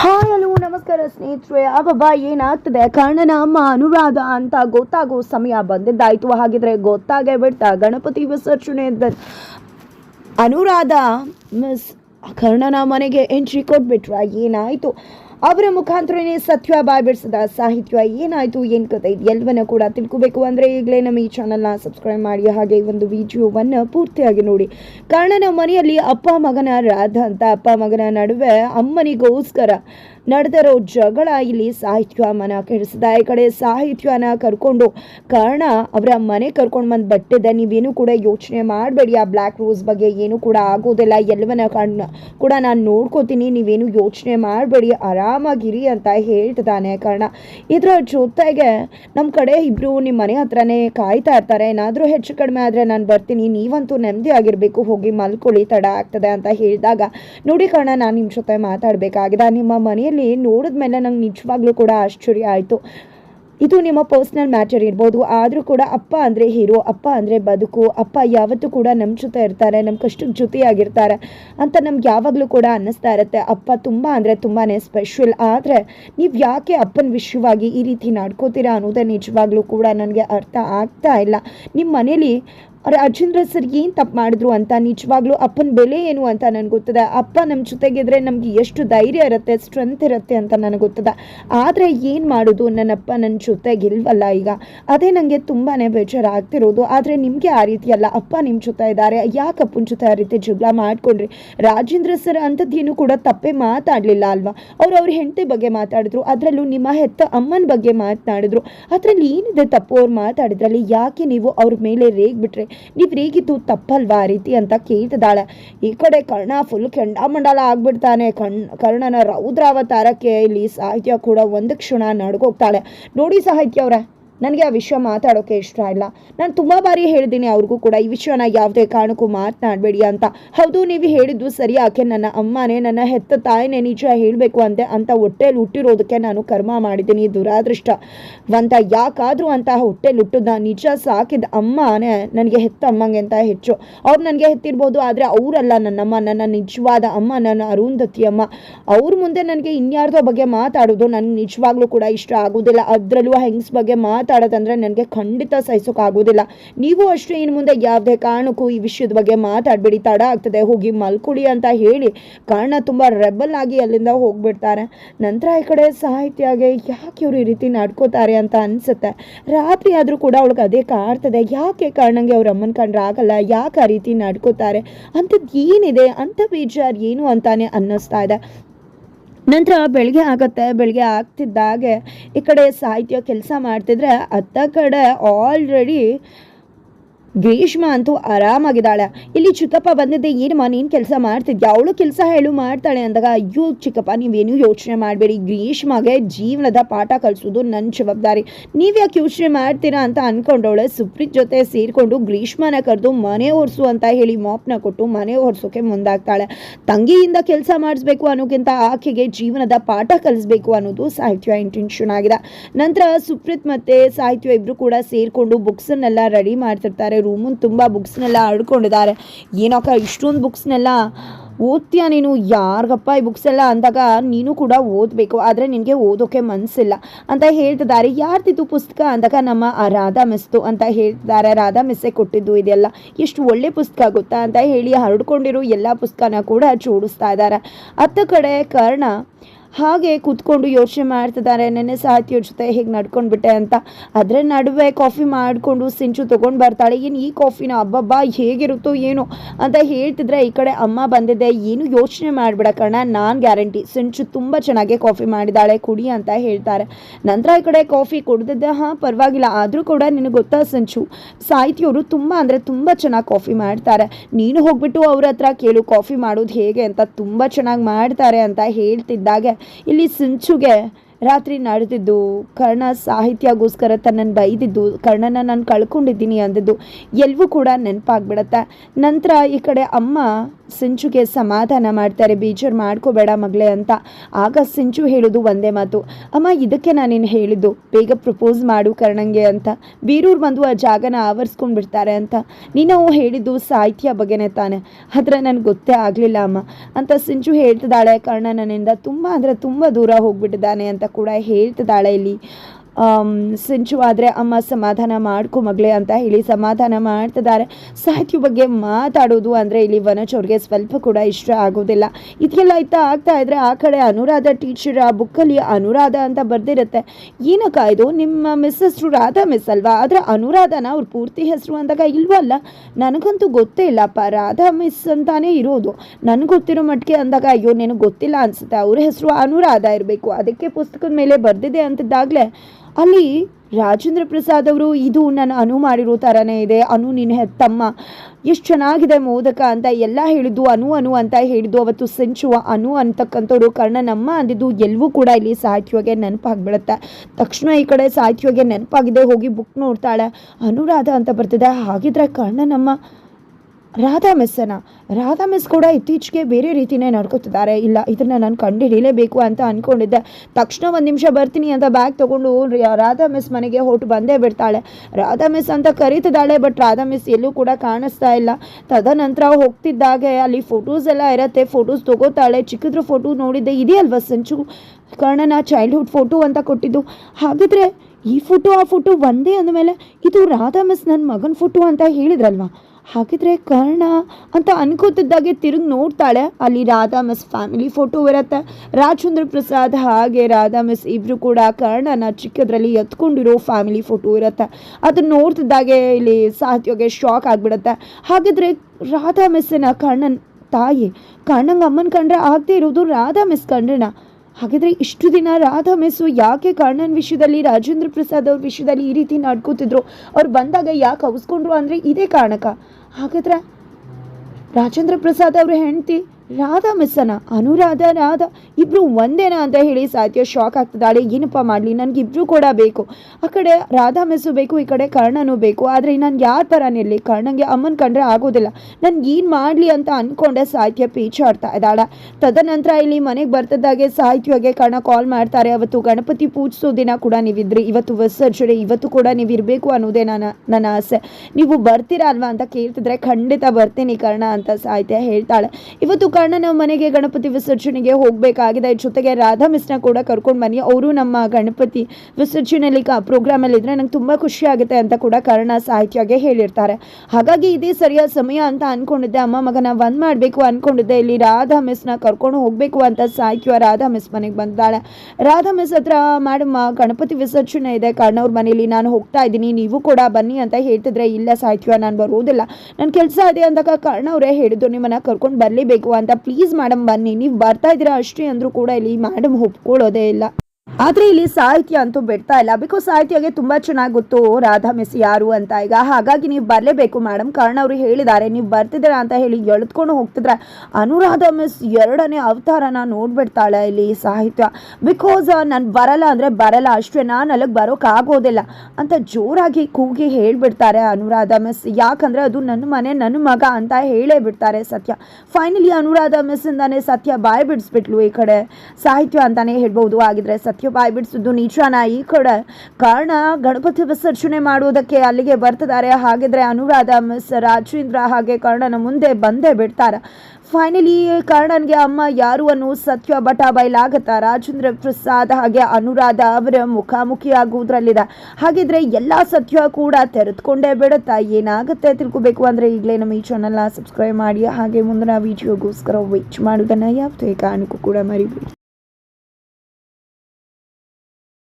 Hi hello ನಮಸ್ಕಾರ ಸ್ನೇಹಿತರೆ ಅಬ್ಬಬ್ಬ ಏನಾಗ್ತದೆ? ಕರ್ಣನ ಅಮ್ಮ ಅನುರಾಧ ಅಂತ ಗೊತ್ತಾಗೋ ಸಮಯ ಬಂದಿದ್ದಾಯ್ತು. ಹಾಗಿದ್ರೆ ಗೊತ್ತಾಗೇ ಬಿಡ್ತಾ ಗಣಪತಿ ವಿಸರ್ಜನೆ ಅನುರಾಧ ಮಿಸ್ ಕರ್ಣನ ಮನೆಗೆ ಎಂಟ್ರಿ ಕೊಟ್ಬಿಟ್ರ? ಏನಾಯ್ತು? ಅವರ ಮುಖಾಂತರನೇ ಸತ್ಯ ಬಾಯ್ಬಿಡಿಸಿದ ಸಾಹಿತ್ಯ ಏನಾಯಿತು, ಏನು ಕತೆ ಇದು ಎಲ್ಲವನ್ನ ಕೂಡ ತಿಳ್ಕೊಬೇಕು ಅಂದರೆ ಈಗಲೇ ನಮ್ಮ ಈ ಚಾನಲ್ನ ಸಬ್ಸ್ಕ್ರೈಬ್ ಮಾಡಿ, ಹಾಗೆ ಈ ಒಂದು ವಿಡಿಯೋವನ್ನು ಪೂರ್ತಿಯಾಗಿ ನೋಡಿ. ಕರ್ಣನ ಮನೆಯಲ್ಲಿ ಅಪ್ಪ ಮಗನ ರಾಧ ಅಂತ ಅಪ್ಪ ಮಗನ ನಡುವೆ ಅಮ್ಮನಿಗೋಸ್ಕರ ನಡೆದಿರೋ ಜಗಳ ಇಲ್ಲಿ ಸಾಹಿತ್ಯ ಮನ ಕೆಡಿಸಿದ ಈ ಕಡೆ ಸಾಹಿತ್ಯನ ಕರ್ಕೊಂಡು ಕಾರಣ ಅವರ ಮನೆ ಕರ್ಕೊಂಡು ಬಂದು ಬಟ್ಟಿದೆ. ನೀವೇನು ಕೂಡ ಯೋಚನೆ ಮಾಡಬೇಡಿ. ಆ ಬ್ಲ್ಯಾಕ್ ರೋಸ್ ಬಗ್ಗೆ ಏನು ಕೂಡ ಆಗೋದಿಲ್ಲ. ಎಲ್ಲವನ್ನ ಕಣ್ಣ ಕೂಡ ನಾನು ನೋಡ್ಕೋತೀನಿ. ನೀವೇನು ಯೋಚನೆ ಮಾಡಬೇಡಿ. ಆರಾಮಾಗಿರಿ ಅಂತ ಹೇಳ್ತಿದ್ದಾನೆ ಕಾರಣ. ಇದರ ಜೊತೆಗೆ ನಮ್ಮ ಕಡೆ ಇಬ್ಬರು ನಿಮ್ಮ ಮನೆ ಹತ್ರನೇ ಕಾಯ್ತಾ ಇರ್ತಾರೆ. ಏನಾದರೂ ಹೆಚ್ಚು ಕಡಿಮೆ ಆದರೆ ನಾನು ಬರ್ತೀನಿ. ನೀವಂತೂ ನೆಮ್ಮದಿ ಆಗಿರಬೇಕು. ಹೋಗಿ ಮಲ್ಕೊಳ್ಳಿ. ತಡ ಆಗ್ತದೆ ಅಂತ ಹೇಳಿದಾಗ, ನೋಡಿ ಕಾರಣ, ನಾನು ನಿಮ್ಮ ಜೊತೆ ಮಾತಾಡಬೇಕಾಗಿದೆ. ನಿಮ್ಮ ಮನೆಯಲ್ಲಿ ನೋಡಿದ್ಮೇಲೆ ನಂಗೆ ನಿಜವಾಗ್ಲೂ ಕೂಡ ಆಶ್ಚರ್ಯ ಆಯಿತು. ಇದು ನಿಮ್ಮ ಪರ್ಸ್ನಲ್ ಮ್ಯಾಟರ್ ಇರ್ಬೋದು. ಆದರೂ ಕೂಡ ಅಪ್ಪ ಅಂದರೆ ಹೀರೋ, ಅಪ್ಪ ಅಂದರೆ ಬದುಕು, ಅಪ್ಪ ಯಾವತ್ತೂ ಕೂಡ ನಮ್ಮ ಜೊತೆ ಇರ್ತಾರೆ, ನಮ್ಮ ಕಷ್ಟಕ್ಕೆ ಜೊತೆಯಾಗಿರ್ತಾರೆ ಅಂತ ನಮ್ಗೆ ಯಾವಾಗಲೂ ಕೂಡ ಅನ್ನಿಸ್ತಾ ಇರುತ್ತೆ. ಅಪ್ಪ ತುಂಬ ಅಂದರೆ ತುಂಬಾ ಸ್ಪೆಷಲ್ ಆದರೆ ನೀವು ಯಾಕೆ ಅಪ್ಪನ ವಿಷಯವಾಗಿ ಈ ರೀತಿ ನಡ್ಕೋತೀರಾ ಅನ್ನೋದೇ ನಿಜವಾಗ್ಲೂ ಕೂಡ ನನಗೆ ಅರ್ಥ ಆಗ್ತಾ ಇಲ್ಲ. ನಿಮ್ಮ ಮನೇಲಿ ರಾಜೇಂದ್ರ ಸರ್ ಏನು ತಪ್ಪು ಮಾಡಿದ್ರು ಅಂತ, ನಿಜವಾಗ್ಲೂ ಅಪ್ಪನ ಬೆಲೆ ಏನು ಅಂತ ನನಗೆ ಗೊತ್ತದೆ. ಅಪ್ಪ ನಮ್ಮ ಜೊತೆಗಿದ್ರೆ ನಮಗೆ ಎಷ್ಟು ಧೈರ್ಯ ಇರುತ್ತೆ ಸ್ಟ್ರೆಂತ್ ಇರುತ್ತೆ ಅಂತ ನನಗೆ ಗೊತ್ತದೆ. ಆದರೆ ಏನು ಮಾಡೋದು? ನನ್ನಪ್ಪ ನನ್ನ ಜೊತೆಗಿಲ್ವಲ್ಲ ಈಗ. ಅದೇ ನನಗೆ ತುಂಬಾ ಬೇಜಾರಾಗ್ತಿರೋದು. ಆದರೆ ನಿಮಗೆ ಆ ರೀತಿ ಅಲ್ಲ. ಅಪ್ಪ ನಿಮ್ಮ ಜೊತೆ ಇದ್ದಾರೆ ಯಾಕೆ ಅಪ್ಪನ ಜೊತೆ ಆ ರೀತಿ ಜಗಳ ಮಾಡ್ಕೊಂಡ್ರಿ? ರಾಜೇಂದ್ರ ಸರ್ ಅಂಥದ್ದೇನು ಕೂಡ ತಪ್ಪೇ ಮಾತಾಡಲಿಲ್ಲ ಅಲ್ವಾ? ಅವ್ರು ಅವ್ರ ಹೆಂಡತಿ ಬಗ್ಗೆ ಮಾತಾಡಿದ್ರು. ಅದರಲ್ಲೂ ನಿಮ್ಮ ಹೆತ್ತ ಅಮ್ಮನ ಬಗ್ಗೆ ಮಾತನಾಡಿದ್ರು. ಅದರಲ್ಲಿ ಏನಿದೆ ತಪ್ಪು? ಅವ್ರು ಮಾತಾಡಿದ್ರಲ್ಲಿ ಯಾಕೆ ನೀವು ಅವ್ರ ಮೇಲೆ ರೇಗ್ಬಿಟ್ರೆ ನೀವು ರೀಗಿದ್ದು ತಪ್ಪಲ್ವಾ ಆ ರೀತಿ ಅಂತ ಕೇಳ್ತಿದ್ದಾಳೆ. ಈ ಕಡೆ ಕರ್ಣ ಫುಲ್ ಕೆಂಡಾಮಂಡಲ ಆಗ್ಬಿಡ್ತಾನೆ. ಕಣ್, ಕರ್ಣನ ರೌದ್ರಾವತಾರಕ್ಕೆ ಇಲ್ಲಿ ಸಾಹಿತ್ಯ ಕೂಡ ಒಂದು ಕ್ಷಣ ನಡ್ಕೋಗ್ತಾಳೆ ನೋಡಿ ಸಾಹಿತ್ಯ ಅವರೇ. ನನಗೆ ಆ ವಿಷಯ ಮಾತಾಡೋಕ್ಕೆ ಇಷ್ಟ ಇಲ್ಲ. ನಾನು ತುಂಬ ಬಾರಿ ಹೇಳಿದ್ದೀನಿ ಅವ್ರಿಗೂ ಕೂಡ ಈ ವಿಷಯನ ಯಾವುದೇ ಕಾರಣಕ್ಕೂ ಮಾತನಾಡಬೇಡಿ ಅಂತ. ಹೌದು, ನೀವು ಹೇಳಿದ್ದು ಸರಿ ಯಾಕೆ ನನ್ನ ಅಮ್ಮನೇ, ನನ್ನ ಹೆತ್ತ ತಾಯಿನೇ ನಿಜ ಹೇಳಬೇಕು ಅಂತೆ ಅಂತ ಹೊಟ್ಟೆಲಿ ಹುಟ್ಟಿರೋದಕ್ಕೆ ನಾನು ಕರ್ಮ ಮಾಡಿದ್ದೀನಿ. ದುರಾದೃಷ್ಟವಂತ ಯಾಕಾದರೂ ಅಂತ ಹೊಟ್ಟೆಲಿ ಹುಟ್ಟಿದ ನಿಜ ಸಾಕಿದ ಅಮ್ಮನೇ ನನಗೆ ಹೆತ್ತ ಅಮ್ಮಂಗೆ ಅಂತ ಹೆಚ್ಚು. ಅವ್ರು ನನಗೆ ಹೆತ್ತಿರ್ಬೋದು, ಆದರೆ ಅವರಲ್ಲ ನನ್ನಮ್ಮ, ನನ್ನ ನಿಜವಾದ ಅಮ್ಮ, ನನ್ನ ಅರುಂಧತಿ ಅಮ್ಮ. ಅವ್ರ ಮುಂದೆ ನನಗೆ ಇನ್ಯಾರ್ದೋ ಬಗ್ಗೆ ಮಾತಾಡೋದು ನನಗೆ ನಿಜವಾಗ್ಲೂ ಕೂಡ ಇಷ್ಟ ಆಗೋದಿಲ್ಲ. ಅದರಲ್ಲೂ ಹೆಂಗ್ಸ್ ಬಗ್ಗೆ ಮಾತಾಡೋದಂದ್ರೆ ನನಗೆ ಖಂಡಿತ ಸಹಿಸೋಕ್ಕಾಗೋದಿಲ್ಲ ನೀವು ಅಷ್ಟೇ ಇನ್ನು ಮುಂದೆ ಯಾವುದೇ ಕಾರಣಕ್ಕೂ ಈ ವಿಷಯದ ಬಗ್ಗೆ ಮಾತಾಡಬೇಡಿ. ತಡ ಆಗ್ತದೆ, ಹೋಗಿ ಮಲ್ಕೊಳ್ಳಿ ಅಂತ ಹೇಳಿ ಕಾರಣ ತುಂಬ ರೆಬಲ್ ಆಗಿ ಅಲ್ಲಿಂದ ಹೋಗ್ಬಿಡ್ತಾರೆ. ನಂತರ ಈ ಕಡೆ ಸಾಹಿತ್ಯಾಗೆ ಯಾಕೆ ಇವರು ಈ ರೀತಿ ನಡ್ಕೋತಾರೆ ಅಂತ ಅನಿಸುತ್ತೆ. ರಾತ್ರಿ ಆದರೂ ಕೂಡ ಅವಳಿಗೆ ಅದೇ ಕಾಡ್ತದೆ ಯಾಕೆ ಕಾರಣಂಗೆ ಅವ್ರ ಅಮ್ಮನ ಕಂಡ್ರೆ ಆಗಲ್ಲ? ಯಾಕೆ ಆ ರೀತಿ ನಡ್ಕೋತಾರೆ? ಅಂಥದ್ದು ಏನಿದೆ? ಅಂಥ ಬೇಜಾರು ಏನು ಅಂತಾನೆ ಅನ್ನಿಸ್ತಾ ಇದೆ. ನಂತರ ಬೆಳಗ್ಗೆ ಆಗುತ್ತೆ ಬೆಳಗ್ಗೆ ಆಗ್ತಿದ್ದಾಗೆ ಈ ಕಡೆ ಸಾಹಿತ್ಯ ಕೆಲಸ ಮಾಡ್ತಿದ್ರೆ ಅತ್ತ ಕಡೆ ಆಲ್ರೆಡಿ ಗ್ರೀಷ್ಮ ಅಂತೂ ಆರಾಮಾಗಿದ್ದಾಳೆ. ಇಲ್ಲಿ ಚಿಕ್ಕಪ್ಪ ಬಂದಿದ್ದೆ ಏನಮ್ಮ ನೀನು ಕೆಲಸ ಮಾಡ್ತಿದ್ಯಾ? ಅವಳು ಕೆಲಸ ಹೇಳು ಮಾಡ್ತಾಳೆ ಅಂದಾಗ, ಅಯ್ಯೋ ಚಿಕ್ಕಪ್ಪ, ನೀವೇನು ಯೋಚನೆ ಮಾಡಬೇಡಿ. ಗ್ರೀಷ್ಮಗೆ ಜೀವನದ ಪಾಠ ಕಲಿಸೋದು ನನ್ನ ಜವಾಬ್ದಾರಿ. ನೀವು ಯಾಕೆ ಯೋಚನೆ ಮಾಡ್ತೀರಾ ಅಂತ ಅಂದ್ಕೊಂಡವಳೆ ಸುಪ್ರೀತ್ ಜೊತೆ ಸೇರಿಕೊಂಡು ಗ್ರೀಷ್ಮನ ಕರೆದು ಮನೆ ಒರೆಸು ಅಂತ ಹೇಳಿ ಮಾಪ್ನ ಕೊಟ್ಟು ಮನೆ ಒರೆಸೋಕೆ ಮುಂದಾಗ್ತಾಳೆ. ತಂಗಿಯಿಂದ ಕೆಲಸ ಮಾಡಿಸ್ಬೇಕು ಅನ್ನೋಕ್ಕಿಂತ ಆಕೆಗೆ ಜೀವನದ ಪಾಠ ಕಲಿಸ್ಬೇಕು ಅನ್ನೋದು ಸಾಹಿತ್ಯ ಇಂಟೆನ್ಷನ್ ಆಗಿದೆ. ನಂತರ ಸುಪ್ರೀತ್ ಮತ್ತೆ ಸಾಹಿತ್ಯ ಇಬ್ಬರು ಕೂಡ ಸೇರಿಕೊಂಡು ಬುಕ್ಸನ್ನೆಲ್ಲ ರೆಡಿ ಮಾಡ್ತಿರ್ತಾರೆ. ರೂಮನ್ ತುಂಬ ಬುಕ್ಸ್ನೆಲ್ಲ ಹಡ್ಕೊಂಡಿದ್ದಾರೆ ಏನೋಕ ಇಷ್ಟೊಂದು ಬುಕ್ಸ್ನೆಲ್ಲ ಓದ್ತೀಯ ನೀನು? ಯಾರಿಗಪ್ಪ ಈ ಬುಕ್ಸ್ ಎಲ್ಲ ಅಂದಾಗ ನೀನು ಕೂಡ ಓದಬೇಕು, ಆದರೆ ನಿನಗೆ ಓದೋಕ್ಕೆ ಮನಸ್ಸಿಲ್ಲ ಅಂತ ಹೇಳ್ತಿದ್ದಾರೆ. ಯಾರ್ದಿದ್ದು ಪುಸ್ತಕ ಅಂದಾಗ ನಮ್ಮ ಆ ರಾಧಾ ಮಿಸ್ತು ಅಂತ ಹೇಳ್ತಿದ್ದಾರೆ. ರಾಧಾ ಮೆಸ್ಸೆ ಕೊಟ್ಟಿದ್ದು ಇದೆಲ್ಲ. ಎಷ್ಟು ಒಳ್ಳೆ ಪುಸ್ತಕ ಗೊತ್ತಾ ಅಂತ ಹೇಳಿ ಹರಡ್ಕೊಂಡಿರೋ ಎಲ್ಲ ಪುಸ್ತಕನ ಕೂಡ ಜೋಡಿಸ್ತಾ ಇದ್ದಾರೆ. ಅತ್ತ ಕಡೆ ಕರ್ಣ ಹಾಗೆ ಕೂತ್ಕೊಂಡು ಯೋಚನೆ ಮಾಡ್ತಿದ್ದಾರೆ. ನೆನ್ನೆ ಸಾಹಿತಿಯ ಜೊತೆ ಹೇಗೆ ನಡ್ಕೊಂಡ್ಬಿಟ್ಟೆ ಅಂತ. ಅದರ ನಡುವೆ ಕಾಫಿ ಮಾಡಿಕೊಂಡು ಸಿಂಚು ತೊಗೊಂಡು ಬರ್ತಾಳೆ. ಏನು ಈ ಕಾಫಿನ? ಹಬ್ಬಬ್ಬ ಹೇಗಿರುತ್ತೋ ಏನು ಅಂತ ಹೇಳ್ತಿದ್ರೆ ಈ ಕಡೆ ಅಮ್ಮ ಬಂದಿದೆ. ಏನು ಯೋಚನೆ ಮಾಡಬೇಡ ಕಣ ನಾನು ಗ್ಯಾರಂಟಿ. ಸಿಂಚು ತುಂಬ ಚೆನ್ನಾಗಿ ಕಾಫಿ ಮಾಡಿದಾಳೆ. ಕುಡಿ ಅಂತ ಹೇಳ್ತಾರೆ. ನಂತರ ಈ ಕಡೆ ಕಾಫಿ ಕುಡ್ದಿದ್ದೆ. ಹಾಂ, ಪರವಾಗಿಲ್ಲ. ಆದರೂ ಕೂಡ ನಿನಗೆ ಗೊತ್ತಾ ಸಿಂಚು? ಸಾಹಿತಿಯವರು ತುಂಬ ಅಂದರೆ ತುಂಬ ಚೆನ್ನಾಗಿ ಕಾಫಿ ಮಾಡ್ತಾರೆ. ನೀನು ಹೋಗ್ಬಿಟ್ಟು ಅವ್ರ ಹತ್ರ ಕೇಳು, ಕಾಫಿ ಮಾಡೋದು ಹೇಗೆ ಅಂತ. ತುಂಬ ಚೆನ್ನಾಗಿ ಮಾಡ್ತಾರೆ ಅಂತ ಹೇಳ್ತಿದ್ದಾಗೆ. ಇಲ್ಲಿ ಸಿಂಚುಗೆ ರಾತ್ರಿ ನಡೆದಿದ್ದು, ಕರ್ಣ ಸಾಹಿತ್ಯಗೋಸ್ಕರ ತನ್ನನ್ನು ಬೈದಿದ್ದು, ಕರ್ಣನ ನಾನು ಕಳ್ಕೊಂಡಿದ್ದೀನಿ ಅಂದಿದ್ದು ಎಲ್ಲವೂ ಕೂಡ ನೆನಪಾಗ್ಬಿಡತ್ತೆ. ನಂತರ ಈ ಕಡೆ ಅಮ್ಮ ಸಿಂಚುಗೆ ಸಮಾಧಾನ ಮಾಡ್ತಾರೆ, ಬೇಜಾರು ಮಾಡ್ಕೋಬೇಡ ಮಗಳೇ ಅಂತ. ಆಗ ಸಿಂಚು ಹೇಳೋದು ಒಂದೇ ಮಾತು, ಅಮ್ಮ, ಇದಕ್ಕೆ ನಾನೇನು ಹೇಳಿದ್ದು? ಬೇಗ ಪ್ರಪೋಸ್ ಮಾಡು ಕರ್ಣಂಗೆ ಅಂತ. ಬೀರೂರು ಬಂದು ಆ ಜಾಗನ ಆವರಿಸ್ಕೊಂಡ್ಬಿಡ್ತಾರೆ ಅಂತ. ನೀನು ಹೇಳಿದ್ದು ಸಾಹಿತ್ಯ ಬಗ್ಗೆನೇ ತಾನೆ. ಆದರೆ ನನಗೆ ಗೊತ್ತೇ ಆಗಲಿಲ್ಲ ಅಮ್ಮ. ಅಂತ ಸಿಂಚು ಹೇಳ್ತಿದ್ದಾಳೆ ಕರ್ಣ ನನ್ನಿಂದ ತುಂಬ ಅಂದರೆ ತುಂಬ ದೂರ ಹೋಗ್ಬಿಟ್ಟಿದ್ದಾನೆ ಅಂತ ಕೂಡ ಹೇಳ್ತಿದ್ದಾಳೆ ಇಲ್ಲಿ. ಸಿಂಚು ಆದರೆ ಅಮ್ಮ ಸಮಾಧಾನ ಮಾಡ್ಕೊ ಮಗಳೇ ಅಂತ ಹೇಳಿ ಸಮಾಧಾನ ಮಾಡ್ತಿದ್ದಾರೆ. ಸಾಹಿತ್ಯ ಬಗ್ಗೆ ಮಾತಾಡೋದು ಅಂದರೆ ಇಲ್ಲಿ ವನಜ್ ಅವ್ರಿಗೆ ಸ್ವಲ್ಪ ಕೂಡ ಇಷ್ಟ ಆಗೋದಿಲ್ಲ. ಇದೆಲ್ಲ ಇತ್ತ ಆಗ್ತಾ ಇದ್ರೆ ಆ ಕಡೆ ಅನುರಾಧ ಟೀಚರ್ ಆ ಬುಕ್ಕಲ್ಲಿ ಅನುರಾಧ ಅಂತ ಬರ್ದಿರುತ್ತೆ. ಏನಕ್ಕ ಇದು? ನಿಮ್ಮ ಮಿಸ್ ಹೆಸರು ರಾಧಾ ಮಿಸ್ ಅಲ್ವಾ? ಆದರೆ ಅನುರಾಧನ ಅವ್ರ ಪೂರ್ತಿ ಹೆಸರು ಅಂದಾಗ ಇಲ್ವಲ್ಲ? ನನಗಂತೂ ಗೊತ್ತೇ ಇಲ್ಲಪ್ಪ ರಾಧಾ ಮಿಸ್ ಅಂತಾನೆ ಇರೋದು. ನನಗೆ ಗೊತ್ತಿರೋ ಮಟ್ಟಿಗೆ ಅಂದಾಗ ಅಯ್ಯೋ, ನಿನಗೆ ಗೊತ್ತಿಲ್ಲ ಅನ್ಸುತ್ತೆ. ಅವ್ರ ಹೆಸರು ಅನುರಾಧ ಇರಬೇಕು. ಅದಕ್ಕೆ ಪುಸ್ತಕದ ಮೇಲೆ ಬರ್ದಿದೆ ಅಂತಿದ್ದಾಗಲೇ ಅಲ್ಲಿ ರಾಜೇಂದ್ರ ಪ್ರಸಾದ್ ಅವರು, ಇದು ನನ್ನ ಅನು ಮಾಡಿರೋ ಥರನೇ ಇದೆ. ಅನು ನಿನ್ನ ತಮ್ಮ. ಎಷ್ಟು ಚೆನ್ನಾಗಿದೆ ಮೋದಕ ಅಂತ ಎಲ್ಲ ಹೇಳಿದ್ದು. ಅನು ಅನು ಅಂತ ಹೇಳಿದ್ದು. ಅವತ್ತು ಸಂಚುವ ಅನು ಅಂತಕ್ಕಂಥವ್ರು. ಕರ್ಣನಮ್ಮ ಅಂದಿದ್ದು ಎಲ್ಲವೂ ಕೂಡ ಇಲ್ಲಿ ಸಾಹಿತ್ಯವಾಗಿ ನೆನಪಾಗ್ಬಿಡುತ್ತೆ. ತಕ್ಷಣ ಈ ಕಡೆ ಸಾಹಿತ್ಯವಾಗಿ ನೆನಪಾಗಿದೆ. ಹೋಗಿ ಬುಕ್ ನೋಡ್ತಾಳೆ. ಅನುರಾಧ ಅಂತ ಬರ್ತದೆ. ಹಾಗಿದ್ರೆ ಕರ್ಣನಮ್ಮ ರಾಧಾ ಮಿಸ್ಸನ ರಾಧಾ ಮಿಸ್ ಕೂಡ ಇತ್ತೀಚೆಗೆ ಬೇರೆ ರೀತಿನೇ ನಡ್ಕೋತಿದ್ದಾರೆ. ಇಲ್ಲ, ಇದನ್ನು ನಾನು ಕಂಡುಹಿಡಿಯಲೇಬೇಕು ಅಂತ ಅಂದ್ಕೊಂಡಿದ್ದೆ ತಕ್ಷಣ ಒಂದು ನಿಮಿಷ ಬರ್ತೀನಿ ಅಂತ ಬ್ಯಾಗ್ ತೊಗೊಂಡು ರಾಧಾ ಮಿಸ್ ಮನೆಗೆ ಹೊರಟು ಬಂದೇ ಬಿಡ್ತಾಳೆ. ರಾಧಾ ಮಿಸ್ ಅಂತ ಕರೀತಿದ್ದಾಳೆ ಬಟ್ ರಾಧಾ ಮಿಸ್ ಎಲ್ಲೂ ಕೂಡ ಕಾಣಿಸ್ತಾ ಇಲ್ಲ. ತದನಂತರ ಹೋಗ್ತಿದ್ದಾಗೆ ಅಲ್ಲಿ ಫೋಟೋಸ್ ಎಲ್ಲ ಇರತ್ತೆ. ಫೋಟೋಸ್ ತಗೋತಾಳೆ. ಚಿಕ್ಕದ್ರ ಫೋಟೋ ನೋಡಿದ್ದೆ. ಇದೆಯಲ್ವ ಸಂಚು ಕರ್ಣನ ಚೈಲ್ಡ್ಹುಡ್ ಫೋಟೋ ಅಂತ ಕೊಟ್ಟಿದ್ದು. ಹಾಗಿದ್ರೆ ಈ ಫೋಟೋ ಆ ಫೋಟೋ ಒಂದೇ ಅಂದಮೇಲೆ ಇದು ರಾಧಾ ಮಿಸ್ ನನ್ನ ಮಗನ ಫೋಟೋ ಅಂತ ಹೇಳಿದ್ರಲ್ವಾ? ಹಾಗಿದ್ರೆ ಕರ್ಣ ಅಂತ ಅನ್ಕೋತಿದ್ದಾಗೆ ತಿರುಗಿ ನೋಡ್ತಾಳೆ. ಅಲ್ಲಿ ರಾಧಾ ಮಿಸ್ ಫ್ಯಾಮಿಲಿ ಫೋಟೋ ಇರತ್ತೆ. ರಾಜೇಂದ್ರ ಪ್ರಸಾದ್ ಹಾಗೆ ರಾಧಾ ಮಿಸ್ ಇಬ್ರು ಕೂಡ ಕರ್ಣನ ಚಿಕ್ಕದ್ರಲ್ಲಿ ಎತ್ಕೊಂಡಿರೋ ಫ್ಯಾಮಿಲಿ ಫೋಟೋ ಇರತ್ತೆ. ಅದನ್ನ ನೋಡ್ತಿದ್ದಾಗೆ ಇಲ್ಲಿ ಸಾಹಿತ್ಯಗೆ ಶಾಕ್ ಆಗ್ಬಿಡತ್ತೆ. ಹಾಗಿದ್ರೆ ರಾಧಾ ಮಿಸ್ಸಿನ ಕರ್ಣನ್ ತಾಯಿ, ಕರ್ಣಂಗೆ ಅಮ್ಮನ ಕಂಡ್ರೆ ಆಗದೆ ಇರೋದು ರಾಧಾ ಮಿಸ್ ಕಂಡ್ರೆನ ಹಾಗಿದ್ರೆ ಇಷ್ಟು ದಿನ ರಾಧಾ ಮೆಸ್ಸು ಯಾಕೆ ಕರ್ಣನ್ ವಿಷಯದಲ್ಲಿ, ರಾಜೇಂದ್ರ ಪ್ರಸಾದ್ ಅವ್ರ ವಿಷಯದಲ್ಲಿ ಈ ರೀತಿ ನಡ್ಕೋತಿದ್ರು? ಅವ್ರು ಬಂದಾಗ ಯಾಕೆ ಅವಸ್ಕೊಂಡ್ರು ಅಂದರೆ ಇದೇ ಕಾರಣಕ್ಕ. ಹಾಗಾದ್ರೆ ರಾಜೇಂದ್ರ ಪ್ರಸಾದ್ ಅವ್ರ ಹೆಂಡತಿ ರಾಧಾ ಮಿಸ್ಸನ, ಅನುರಾಧ, ರಾಧ ಇಬ್ಬರು ಒಂದೇನಾ ಅಂತ ಹೇಳಿ ಸಾಧ್ಯ ಶಾಕ್ ಆಗ್ತದಾಳೆ ಏನಪ್ಪ ಮಾಡಲಿ? ನನಗಿಬ್ರು ಕೂಡ ಬೇಕು. ಆ ಕಡೆ ರಾಧಾ ಮಿಸ್ಸು ಬೇಕು, ಈ ಕಡೆ ಕರ್ಣನೂ ಬೇಕು. ಆದರೆ ನಾನು ಯಾವ ಥರ ನಿಲ್ಲಿ ಕರ್ಣಂಗೆ ಅಮ್ಮನ ಕಂಡ್ರೆ ಆಗೋದಿಲ್ಲ. ನನ್ಗೆ ಏನು ಮಾಡಲಿ ಅಂತ ಅಂದ್ಕೊಂಡೆ ಸಾಹಿತ್ಯ ಪೀಚಾಡ್ತಾ ಇದ್ದಾಳೆ. ತದನಂತರ ಇಲ್ಲಿ ಮನೆಗೆ ಬರ್ತದಾಗೆ ಸಾಹಿತ್ಯಗೆ ಕರ್ಣ ಕಾಲ್ ಮಾಡ್ತಾರೆ. ಅವತ್ತು ಗಣಪತಿ ಪೂಜಿಸೋ ದಿನ ಕೂಡ ನೀವಿದ್ರಿ. ಇವತ್ತು ವಿಸರ್ಜನೆ, ಇವತ್ತು ಕೂಡ ನೀವು ಇರಬೇಕು ಅನ್ನೋದೇ ನನ್ನ ನನ್ನ ಆಸೆ. ನೀವು ಬರ್ತೀರಾ ಅಲ್ವಾ ಅಂತ ಕೇಳ್ತಿದ್ರೆ ಖಂಡಿತ ಬರ್ತೀನಿ ಕರ್ಣ ಅಂತ ಸಾಹಿತ್ಯ ಹೇಳ್ತಾಳೆ. ಇವತ್ತು ಕರ್ಣನ ಮನೆಗೆ ಗಣಪತಿ ವಿಸರ್ಜನೆಗೆ ಹೋಗಬೇಕಾಗಿದೆ. ಜೊತೆಗೆ ರಾಧಾ ಮಿಸ್ನ ಕೂಡ ಕರ್ಕೊಂಡು ಬನ್ನಿ. ಅವರು ನಮ್ಮ ಗಣಪತಿ ವಿಸರ್ಜನೆಯಲ್ಲಿ ಪ್ರೋಗ್ರಾಮ್ ಪ್ರೋಗ್ರಾಮಲ್ಲಿ ಇದ್ರೆ ನಂಗೆ ತುಂಬ ಖುಷಿ ಆಗುತ್ತೆ ಅಂತ ಕೂಡ ಕಾರಣ ಸಾಹಿತ್ಯಗೆ ಹೇಳಿರ್ತಾರೆ. ಹಾಗಾಗಿ ಇದೇ ಸರಿಯಾದ ಸಮಯ ಅಂತ ಅನ್ಕೊಂಡಿದ್ದೆ. ಅಮ್ಮ ಮಗನ ಬಂದ್ ಮಾಡಬೇಕು ಅನ್ಕೊಂಡಿದ್ದೆ. ಇಲ್ಲಿ ರಾಧಾ ಮಿಸ್ನ ಕರ್ಕೊಂಡು ಹೋಗಬೇಕು ಅಂತ ಸಾಹಿತ್ಯ ರಾಧಾ ಮಿಸ್ ಮನೆಗೆ ಬಂದಾಳೆ. ರಾಧಾ ಮಿಸ್ ಹತ್ರ ಮೇಡಮ್ ಗಣಪತಿ ವಿಸರ್ಜನೆ ಇದೆ. ಕರ್ಣವ್ರ ಮನೇಲಿ ನಾನು ಹೋಗ್ತಾ ಇದ್ದೀನಿ. ನೀವು ಕೂಡ ಬನ್ನಿ ಅಂತ ಹೇಳ್ತಿದ್ರೆ, ಇಲ್ಲ ಸಾಹಿತ್ಯ, ನಾನು ಬರುವುದಿಲ್ಲ ನನ್ನ ಕೆಲಸ ಇದೆ ಅಂದಾಗ ಕಾರಣ ಅವರೇ ಹೇಳಿದ್ದು, ನಿಮ್ಮನ್ನ ಕರ್ಕೊಂಡು ಬರಲೇಬೇಕು ಅಂತ ಪ್ಲೀಸ್ ಮೇಡಮ್ ಬನ್ನಿ. ನೀವು ಬರ್ತಾ ಇದ್ದೀರಾ ಅಷ್ಟೇ ಅಂದರೂ ಕೂಡ ಇಲ್ಲಿ ಮೇಡಮ್ ಒಪ್ಕೊಳ್ಳೋದೇ ಇಲ್ಲ. ಆದರೆ ಇಲ್ಲಿ ಸಾಹಿತ್ಯ ಅಂತೂ ಬಿಡ್ತಾ ಇಲ್ಲ. ಬಿಕಾಸ್ ಸಾಹಿತ್ಯಗೆ ತುಂಬಾ ಚೆನ್ನಾಗಿ ಗೊತ್ತು ರಾಧಾ ಮಿಸ್ ಯಾರು ಅಂತ. ಈಗ ಹಾಗಾಗಿ ನೀವು ಬರಲೇಬೇಕು ಮೇಡಮ್ ಕಾರಣ ಅವರು ಹೇಳಿದ್ದಾರೆ, ನೀವು ಬರ್ತಿದ್ದೀರಾ ಅಂತ ಹೇಳಿ ಎಳೆದ್ಕೊಂಡು ಹೋಗ್ತಿದ್ರೆ. ಅನುರಾಧ, ಮಿಸ್ ಎರಡನೇ ಅವತಾರನ ನೋಡ್ಬಿಡ್ತಾಳೆ ಇಲ್ಲಿ ಸಾಹಿತ್ಯ. ಬಿಕಾಸ್ ನಾನು ಬರಲ್ಲ ಅಂದರೆ ಬರಲ್ಲ. ಅಷ್ಟೇ ನಾನು ಅಲ್ಲಿಗೆ ಬರೋಕ್ಕಾಗೋದಿಲ್ಲ ಅಂತ ಜೋರಾಗಿ ಕೂಗಿ ಹೇಳ್ಬಿಡ್ತಾರೆ ಅನುರಾಧ, ಮಿಸ್. ಯಾಕಂದರೆ ಅದು ನನ್ನ ಮನೆ, ನನ್ನ ಮಗ ಅಂತ ಹೇಳೇ ಬಿಡ್ತಾರೆ ಸತ್ಯ. ಫೈನಲಿ ಅನುರಾಧ ಇಂದಾನೆ ಸತ್ಯ ಬಾಯ್ ಬಿಡಿಸ್ಬಿಟ್ಲು ಈ ಕಡೆ. ಸಾಹಿತ್ಯ ಅಂತಾನೆ ಹೇಳ್ಬೋದು. ಆಗಿದ್ರೆ ಸತ್ಯ ಬಾಯ್ ಬಿಡಿಸಿದ್ದು ನಿಜಾನ ಈ ಕೂಡ. ಕಾರಣ ಗಣಪತಿ ವಿಸರ್ಜನೆ ಮಾಡುವುದಕ್ಕೆ ಅಲ್ಲಿಗೆ ಬರ್ತಿದ್ದಾರೆ. ಹಾಗಿದ್ರೆ ಅನುರಾಧ, ಮಿಸ್ ರಾಜೇಂದ್ರ ಹಾಗೆ ಕರ್ಣನ ಮುಂದೆ ಬಂದೇ ಬಿಡ್ತಾರ. ಫೈನಲಿ ಕರ್ಣನ್ಗೆ ಅಮ್ಮ ಯಾರು ಅನ್ನು ಸತ್ಯ ಬಟ ಬಯಲಾಗತ್ತ ರಾಜೇಂದ್ರ ಪ್ರಸಾದ್ ಹಾಗೆ ಅನುರಾಧ ಅವರ ಮುಖಾಮುಖಿ ಹಾಗಿದ್ರೆ ಎಲ್ಲಾ ಸತ್ಯ ಕೂಡ ತೆರೆದುಕೊಂಡೇ ಬಿಡುತ್ತಾ? ಏನಾಗುತ್ತೆ ತಿಳ್ಕೊಬೇಕು ಅಂದ್ರೆ ಈಗಲೇ ನಮ್ಮ ಈ ಚಾನಲ್ನ ಸಬ್ಸ್ಕ್ರೈಬ್ ಮಾಡಿ. ಹಾಗೆ ಮುಂದಿನ ವಿಡಿಯೋಗೋಸ್ಕರ ವೇಟ್ ಮಾಡೋದನ್ನು ಯಾವುದೇ ಕಾರಣಕ್ಕೂ ಕೂಡ ಮರಿಬೇಡಿ.